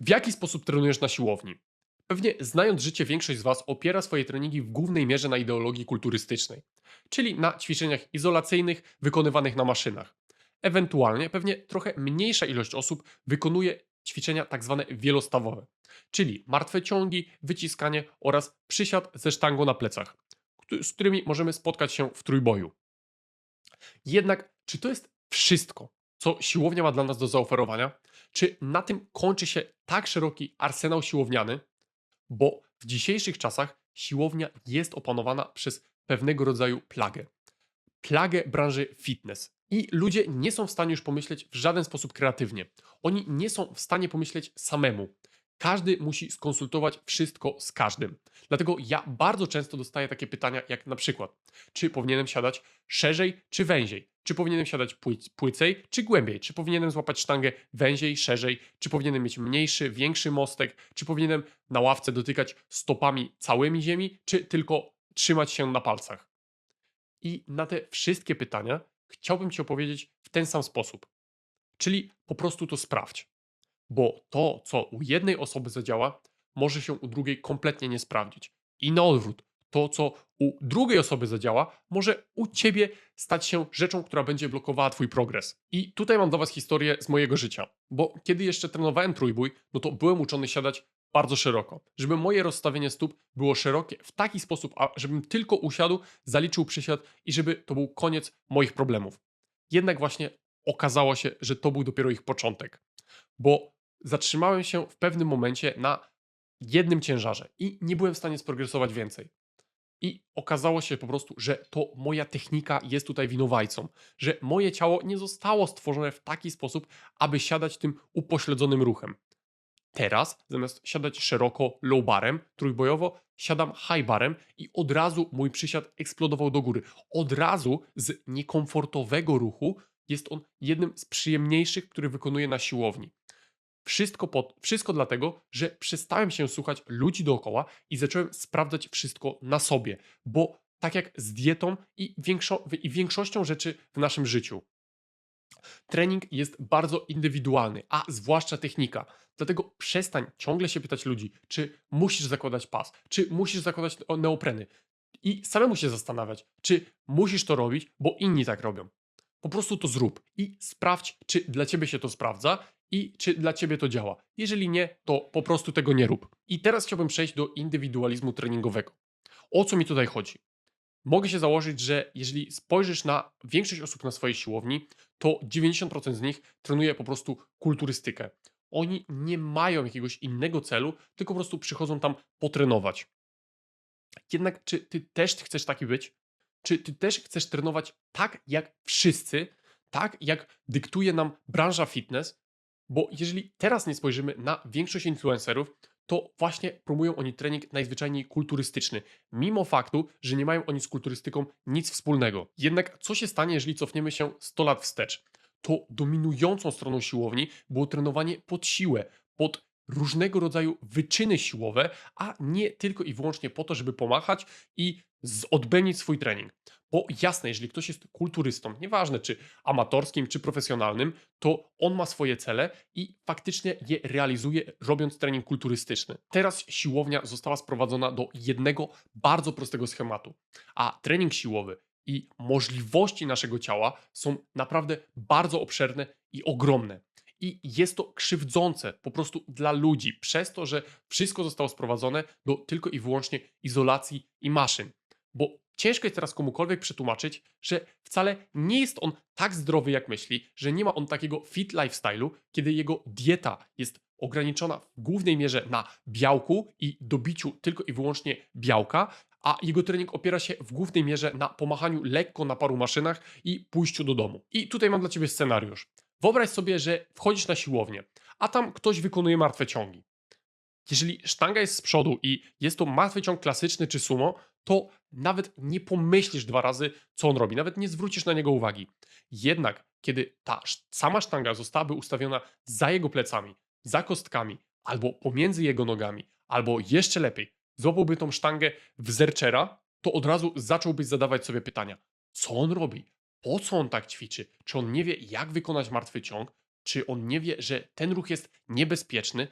W jaki sposób trenujesz na siłowni? Pewnie znając życie, większość z Was opiera swoje treningi w głównej mierze na ideologii kulturystycznej, czyli na ćwiczeniach izolacyjnych wykonywanych na maszynach. Ewentualnie pewnie trochę mniejsza ilość osób wykonuje ćwiczenia tak zwane wielostawowe, czyli martwe ciągi, wyciskanie oraz przysiad ze sztangą na plecach, z którymi możemy spotkać się w trójboju. Jednak czy to jest wszystko, co siłownia ma dla nas do zaoferowania? Czy na tym kończy się tak szeroki arsenał siłowniany? Bo w dzisiejszych czasach siłownia jest opanowana przez pewnego rodzaju plagę. Plagę branży fitness. I ludzie nie są w stanie już pomyśleć w żaden sposób kreatywnie. Oni nie są w stanie pomyśleć samemu. Każdy musi skonsultować wszystko z każdym. Dlatego ja bardzo często dostaję takie pytania, jak na przykład, czy powinienem siadać szerzej czy węziej? Czy powinienem siadać pły- płycej czy głębiej? Czy powinienem złapać sztangę węziej, szerzej? Czy powinienem mieć mniejszy, większy mostek? Czy powinienem na ławce dotykać stopami całymi ziemi, czy tylko trzymać się na palcach? I na te wszystkie pytania chciałbym Ci opowiedzieć w ten sam sposób. Czyli po prostu to sprawdź. Bo to, co u jednej osoby zadziała, może się u drugiej kompletnie nie sprawdzić. I na odwrót, to, co u drugiej osoby zadziała, może u ciebie stać się rzeczą, która będzie blokowała twój progres. I tutaj mam dla was historię z mojego życia. Bo kiedy jeszcze trenowałem trójbój, no to byłem uczony siadać bardzo szeroko. Żeby moje rozstawienie stóp było szerokie w taki sposób, żebym tylko usiadł, zaliczył przysiad i żeby to był koniec moich problemów. Jednak właśnie okazało się, że to był dopiero ich początek. Bo zatrzymałem się w pewnym momencie na jednym ciężarze i nie byłem w stanie sprogresować więcej. I okazało się po prostu, że to moja technika jest tutaj winowajcą, że moje ciało nie zostało stworzone w taki sposób, aby siadać tym upośledzonym ruchem. Teraz, zamiast siadać szeroko low barem, trójbojowo, siadam high barem i od razu mój przysiad eksplodował do góry. Od razu z niekomfortowego ruchu jest on jednym z przyjemniejszych, który wykonuję na siłowni. Wszystko, pod, wszystko dlatego, że przestałem się słuchać ludzi dookoła i zacząłem sprawdzać wszystko na sobie, bo tak jak z dietą i, większo, i większością rzeczy w naszym życiu. Trening jest bardzo indywidualny, a zwłaszcza technika. Dlatego przestań ciągle się pytać ludzi, czy musisz zakładać pas, czy musisz zakładać neopreny. I samemu się zastanawiać, czy musisz to robić, bo inni tak robią. Po prostu to zrób i sprawdź, czy dla ciebie się to sprawdza i czy dla ciebie to działa. Jeżeli nie, to po prostu tego nie rób. I teraz chciałbym przejść do indywidualizmu treningowego. O co mi tutaj chodzi? Mogę się założyć, że jeżeli spojrzysz na większość osób na swojej siłowni, to 90% z nich trenuje po prostu kulturystykę. Oni nie mają jakiegoś innego celu, tylko po prostu przychodzą tam potrenować. Jednak czy ty też chcesz taki być? Czy ty też chcesz trenować tak jak wszyscy, tak jak dyktuje nam branża fitness? Bo jeżeli teraz nie spojrzymy na większość influencerów, to właśnie promują oni trening najzwyczajniej kulturystyczny, mimo faktu, że nie mają oni z kulturystyką nic wspólnego. Jednak co się stanie, jeżeli cofniemy się 100 lat wstecz? To dominującą stroną siłowni było trenowanie pod siłę, pod różnego rodzaju wyczyny siłowe, a nie tylko i wyłącznie po to, żeby pomachać i odbędzić swój trening. Bo jasne, jeżeli ktoś jest kulturystą, nieważne czy amatorskim, czy profesjonalnym, to on ma swoje cele i faktycznie je realizuje, robiąc trening kulturystyczny. Teraz siłownia została sprowadzona do jednego bardzo prostego schematu, a trening siłowy i możliwości naszego ciała są naprawdę bardzo obszerne i ogromne. I jest to krzywdzące po prostu dla ludzi, przez to, że wszystko zostało sprowadzone do tylko i wyłącznie izolacji i maszyn. Bo ciężko jest teraz komukolwiek przetłumaczyć, że wcale nie jest on tak zdrowy, jak myśli, że nie ma on takiego fit lifestyle'u, kiedy jego dieta jest ograniczona w głównej mierze na białku i dobiciu tylko i wyłącznie białka, a jego trening opiera się w głównej mierze na pomachaniu lekko na paru maszynach i pójściu do domu. I tutaj mam dla Ciebie scenariusz. Wyobraź sobie, że wchodzisz na siłownię, a tam ktoś wykonuje martwe ciągi. Jeżeli sztanga jest z przodu i jest to martwy ciąg klasyczny czy sumo, to nawet nie pomyślisz dwa razy, co on robi, nawet nie zwrócisz na niego uwagi. Jednak, kiedy ta sama sztanga zostałaby ustawiona za jego plecami, za kostkami, albo pomiędzy jego nogami, albo jeszcze lepiej, złapałby tą sztangę w zerczera, to od razu zacząłbyś zadawać sobie pytania, co on robi, po co on tak ćwiczy, czy on nie wie, jak wykonać martwy ciąg, czy on nie wie, że ten ruch jest niebezpieczny,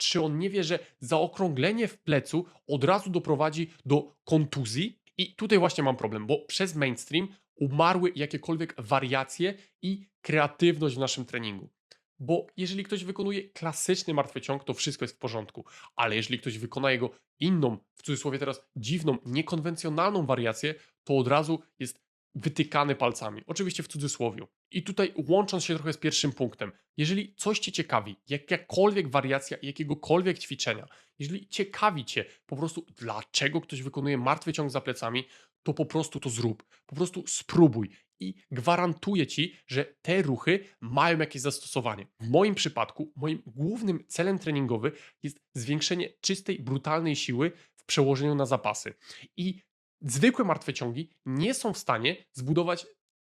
Czy on nie wie, że zaokrąglenie w plecu od razu doprowadzi do kontuzji? I tutaj właśnie mam problem, bo przez mainstream umarły jakiekolwiek wariacje i kreatywność w naszym treningu. Bo jeżeli ktoś wykonuje klasyczny martwy ciąg, to wszystko jest w porządku. Ale jeżeli ktoś wykona jego inną, w cudzysłowie teraz dziwną, niekonwencjonalną wariację, to od razu jest wytykany palcami. Oczywiście w cudzysłowiu. I tutaj łącząc się trochę z pierwszym punktem, jeżeli coś Cię ciekawi, jakakolwiek wariacja jakiegokolwiek ćwiczenia, jeżeli ciekawi Cię po prostu dlaczego ktoś wykonuje martwy ciąg za plecami, to po prostu to zrób. Po prostu spróbuj i gwarantuję Ci, że te ruchy mają jakieś zastosowanie. W moim przypadku, moim głównym celem treningowym jest zwiększenie czystej, brutalnej siły w przełożeniu na zapasy. I zwykłe martwe ciągi nie są w stanie zbudować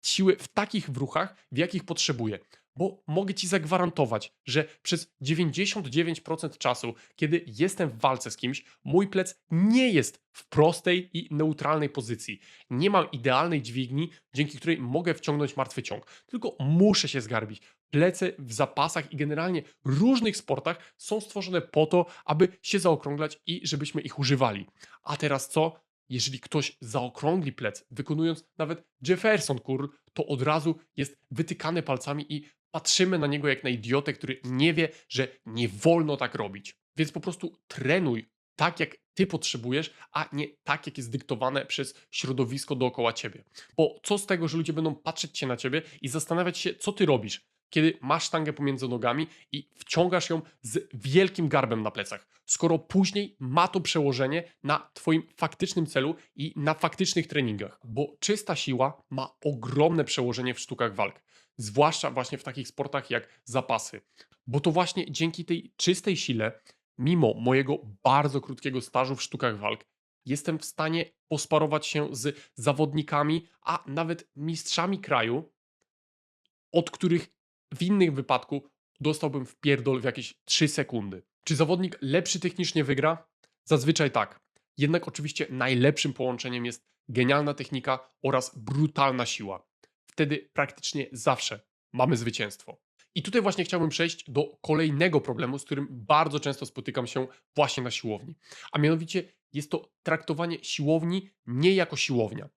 siły w takich ruchach, w jakich potrzebuję. Bo mogę Ci zagwarantować, że przez 99% czasu, kiedy jestem w walce z kimś, mój plec nie jest w prostej i neutralnej pozycji. Nie mam idealnej dźwigni, dzięki której mogę wciągnąć martwy ciąg, tylko muszę się zgarbić. Plece w zapasach i generalnie różnych sportach są stworzone po to, aby się zaokrąglać i żebyśmy ich używali. A teraz co? Jeżeli ktoś zaokrągli plec, wykonując nawet Jefferson curl, to od razu jest wytykany palcami i patrzymy na niego jak na idiotę, który nie wie, że nie wolno tak robić. Więc po prostu trenuj tak, jak ty potrzebujesz, a nie tak, jak jest dyktowane przez środowisko dookoła ciebie. Bo co z tego, że ludzie będą patrzeć się na ciebie i zastanawiać się, co ty robisz, kiedy masz sztangę pomiędzy nogami i wciągasz ją z wielkim garbem na plecach, skoro później ma to przełożenie na Twoim faktycznym celu i na faktycznych treningach. Bo czysta siła ma ogromne przełożenie w sztukach walk, zwłaszcza właśnie w takich sportach jak zapasy. Bo to właśnie dzięki tej czystej sile, mimo mojego bardzo krótkiego stażu w sztukach walk, jestem w stanie posparować się z zawodnikami, a nawet mistrzami kraju, od których w innym wypadku dostałbym w pierdol w jakieś 3 sekundy. Czy zawodnik lepszy technicznie wygra? Zazwyczaj tak. Jednak oczywiście najlepszym połączeniem jest genialna technika oraz brutalna siła. Wtedy praktycznie zawsze mamy zwycięstwo. I tutaj właśnie chciałbym przejść do kolejnego problemu, z którym bardzo często spotykam się właśnie na siłowni. A mianowicie jest to traktowanie siłowni nie jako siłownia.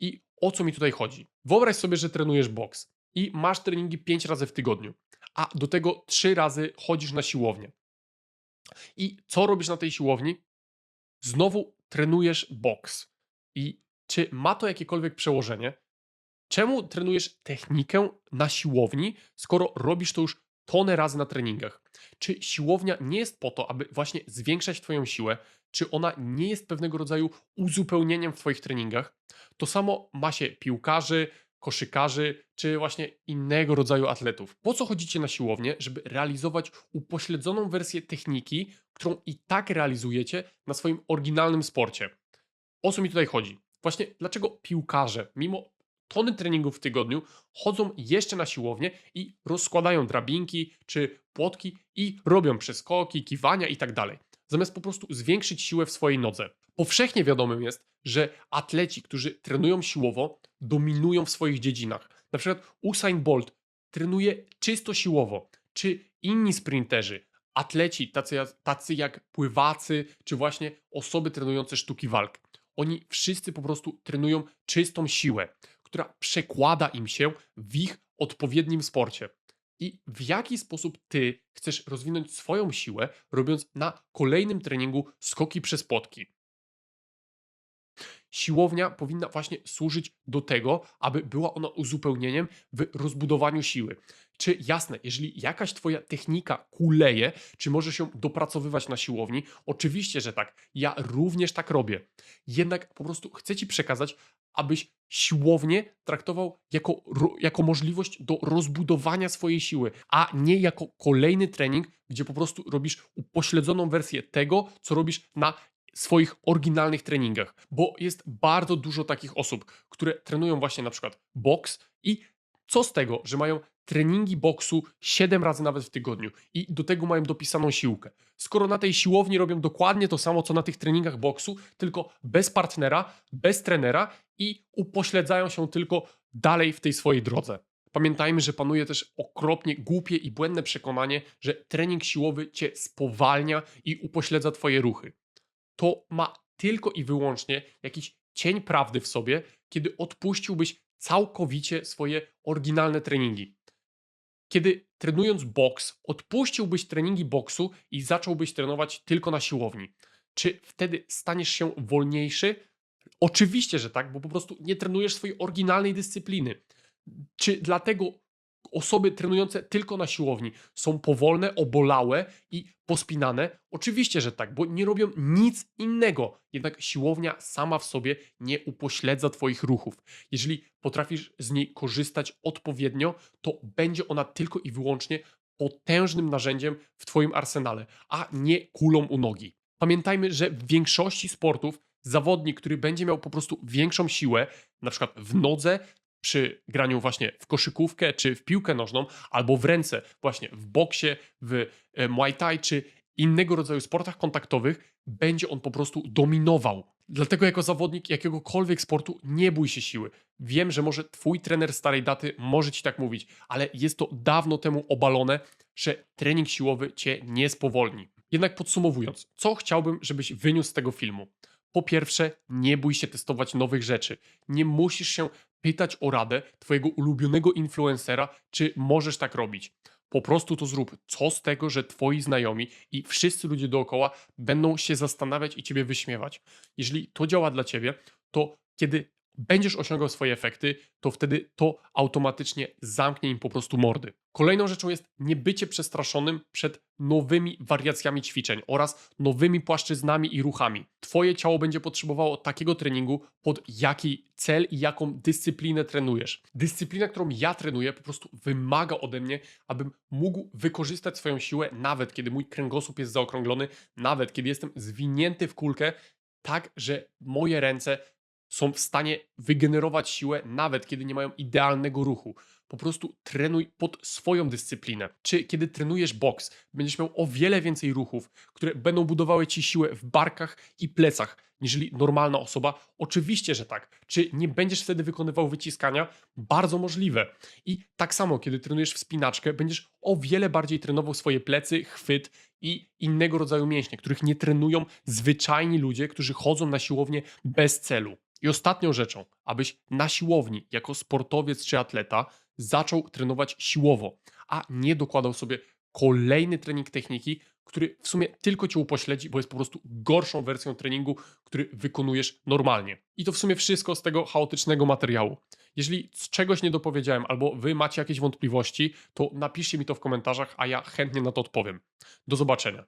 I o co mi tutaj chodzi? Wyobraź sobie, że trenujesz boks i masz treningi 5 razy w tygodniu, a do tego 3 razy chodzisz na siłownię. I co robisz na tej siłowni? Znowu trenujesz boks. I czy ma to jakiekolwiek przełożenie? Czemu trenujesz technikę na siłowni, skoro robisz to już tonę razy na treningach? Czy siłownia nie jest po to, aby właśnie zwiększać Twoją siłę? Czy ona nie jest pewnego rodzaju uzupełnieniem w Twoich treningach? To samo ma się piłkarzy, koszykarzy, czy właśnie innego rodzaju atletów. Po co chodzicie na siłownię? Żeby realizować upośledzoną wersję techniki, którą i tak realizujecie na swoim oryginalnym sporcie. O co mi tutaj chodzi? Właśnie dlaczego piłkarze, mimo tony treningów w tygodniu, chodzą jeszcze na siłownię i rozkładają drabinki czy płotki i robią przeskoki, kiwania i tak zamiast po prostu zwiększyć siłę w swojej nodze. Powszechnie wiadomym jest, że atleci, którzy trenują siłowo, dominują w swoich dziedzinach. Na przykład Usain Bolt trenuje czysto siłowo, czy inni sprinterzy, atleci tacy, tacy jak pływacy, czy właśnie osoby trenujące sztuki walk. Oni wszyscy po prostu trenują czystą siłę, która przekłada im się w ich odpowiednim sporcie. I w jaki sposób ty chcesz rozwinąć swoją siłę, robiąc na kolejnym treningu skoki przez potki? siłownia powinna właśnie służyć do tego, aby była ona uzupełnieniem w rozbudowaniu siły. Czy jasne, jeżeli jakaś twoja technika kuleje, czy możesz ją dopracowywać na siłowni? Oczywiście, że tak. Ja również tak robię. Jednak po prostu chcę ci przekazać, abyś siłownię traktował jako, jako możliwość do rozbudowania swojej siły, a nie jako kolejny trening, gdzie po prostu robisz upośledzoną wersję tego, co robisz na swoich oryginalnych treningach, bo jest bardzo dużo takich osób, które trenują właśnie na przykład boks i co z tego, że mają treningi boksu 7 razy nawet w tygodniu i do tego mają dopisaną siłkę. Skoro na tej siłowni robią dokładnie to samo, co na tych treningach boksu, tylko bez partnera, bez trenera i upośledzają się tylko dalej w tej swojej drodze. Pamiętajmy, że panuje też okropnie głupie i błędne przekonanie, że trening siłowy cię spowalnia i upośledza twoje ruchy. To ma tylko i wyłącznie jakiś cień prawdy w sobie, kiedy odpuściłbyś całkowicie swoje oryginalne treningi. Kiedy trenując boks, odpuściłbyś treningi boksu i zacząłbyś trenować tylko na siłowni. Czy wtedy staniesz się wolniejszy? Oczywiście, że tak, bo po prostu nie trenujesz swojej oryginalnej dyscypliny. Czy dlatego osoby trenujące tylko na siłowni są powolne, obolałe i pospinane? Oczywiście, że tak, bo nie robią nic innego. Jednak siłownia sama w sobie nie upośledza Twoich ruchów. Jeżeli potrafisz z niej korzystać odpowiednio, to będzie ona tylko i wyłącznie potężnym narzędziem w Twoim arsenale, a nie kulą u nogi. Pamiętajmy, że w większości sportów zawodnik, który będzie miał po prostu większą siłę, na przykład w nodze, przy graniu właśnie w koszykówkę czy w piłkę nożną, albo w ręce, właśnie w boksie, w e, muay thai czy innego rodzaju sportach kontaktowych, będzie on po prostu dominował. Dlatego jako zawodnik jakiegokolwiek sportu nie bój się siły. Wiem, że może twój trener starej daty może ci tak mówić, ale jest to dawno temu obalone, że trening siłowy cię nie spowolni. Jednak podsumowując, co chciałbym, żebyś wyniósł z tego filmu? Po pierwsze, nie bój się testować nowych rzeczy. Nie musisz się pytać o radę twojego ulubionego influencera, czy możesz tak robić. Po prostu to zrób. Co z tego, że twoi znajomi i wszyscy ludzie dookoła będą się zastanawiać i ciebie wyśmiewać. Jeżeli to działa dla ciebie, to kiedy będziesz osiągał swoje efekty, to wtedy to automatycznie zamknie im po prostu mordy. Kolejną rzeczą jest niebycie przestraszonym przed nowymi wariacjami ćwiczeń oraz nowymi płaszczyznami i ruchami. Twoje ciało będzie potrzebowało takiego treningu, pod jaki cel i jaką dyscyplinę trenujesz. Dyscyplina, którą ja trenuję, po prostu wymaga ode mnie, abym mógł wykorzystać swoją siłę, nawet kiedy mój kręgosłup jest zaokrąglony, nawet kiedy jestem zwinięty w kulkę, tak, że moje ręce są w stanie wygenerować siłę, nawet kiedy nie mają idealnego ruchu. Po prostu trenuj pod swoją dyscyplinę. Czy kiedy trenujesz boks, będziesz miał o wiele więcej ruchów, które będą budowały ci siłę w barkach i plecach, niżeli normalna osoba? Oczywiście, że tak. Czy nie będziesz wtedy wykonywał wyciskania? Bardzo możliwe. I tak samo, kiedy trenujesz wspinaczkę, będziesz o wiele bardziej trenował swoje plecy, chwyt i innego rodzaju mięśnie, których nie trenują zwyczajni ludzie, którzy chodzą na siłownię bez celu. I ostatnią rzeczą, abyś na siłowni, jako sportowiec czy atleta, zaczął trenować siłowo, a nie dokładał sobie kolejny trening techniki, który w sumie tylko cię upośledzi, bo jest po prostu gorszą wersją treningu, który wykonujesz normalnie. I to w sumie wszystko z tego chaotycznego materiału. Jeżeli z czegoś nie dopowiedziałem albo wy macie jakieś wątpliwości, to napiszcie mi to w komentarzach, a ja chętnie na to odpowiem. Do zobaczenia.